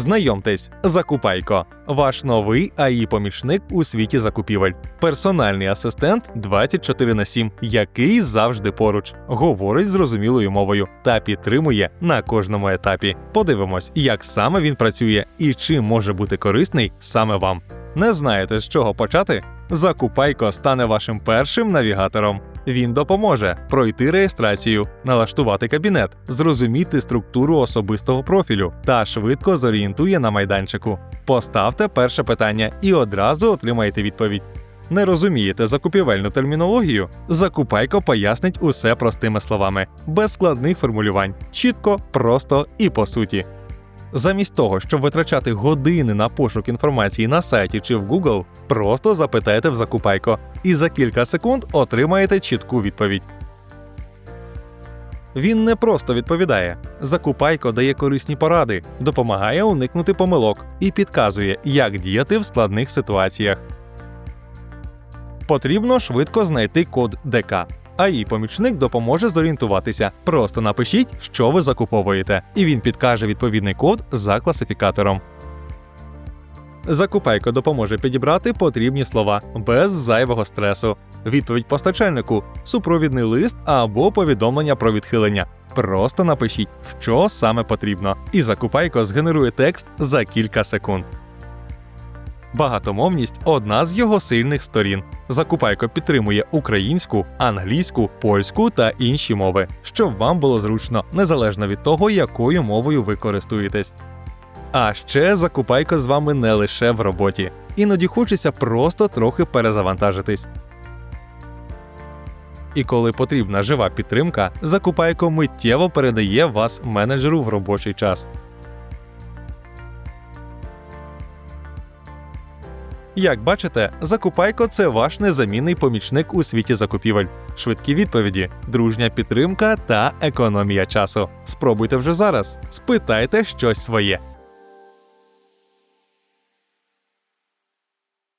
Знайомтесь, Закупайко, ваш новий АІ помічник у світі закупівель, персональний асистент 24 на 7, який завжди поруч, говорить зрозумілою мовою та підтримує на кожному етапі. Подивимось, як саме він працює і чим може бути корисний саме вам. Не знаєте, з чого почати? Закупайко стане вашим першим навігатором. Він допоможе пройти реєстрацію, налаштувати кабінет, зрозуміти структуру особистого профілю та швидко зорієнтує на майданчику. Поставте перше питання і одразу отримаєте відповідь. Не розумієте закупівельну термінологію? Закупайко пояснить усе простими словами, без складних формулювань, чітко, просто і по суті. Замість того, щоб витрачати години на пошук інформації на сайті чи в Google, просто запитайте в Закупайко і за кілька секунд отримаєте чітку відповідь. Він не просто відповідає. Закупайко дає корисні поради, допомагає уникнути помилок і підказує, як діяти в складних ситуаціях. Потрібно швидко знайти код ДК. А її помічник допоможе зорієнтуватися. Просто напишіть, що ви закуповуєте, і він підкаже відповідний код за класифікатором. Закупайко допоможе підібрати потрібні слова без зайвого стресу. Відповідь постачальнику, супровідний лист або повідомлення про відхилення. Просто напишіть, що саме потрібно, і закупайко згенерує текст за кілька секунд. Багатомовність одна з його сильних сторін. Закупайко підтримує українську, англійську, польську та інші мови, щоб вам було зручно, незалежно від того, якою мовою ви користуєтесь. А ще закупайко з вами не лише в роботі. Іноді хочеться просто трохи перезавантажитись. І коли потрібна жива підтримка, закупайко миттєво передає вас менеджеру в робочий час. Як бачите, закупайко це ваш незамінний помічник у світі закупівель. Швидкі відповіді, дружня підтримка та економія часу. Спробуйте вже зараз. Спитайте щось своє.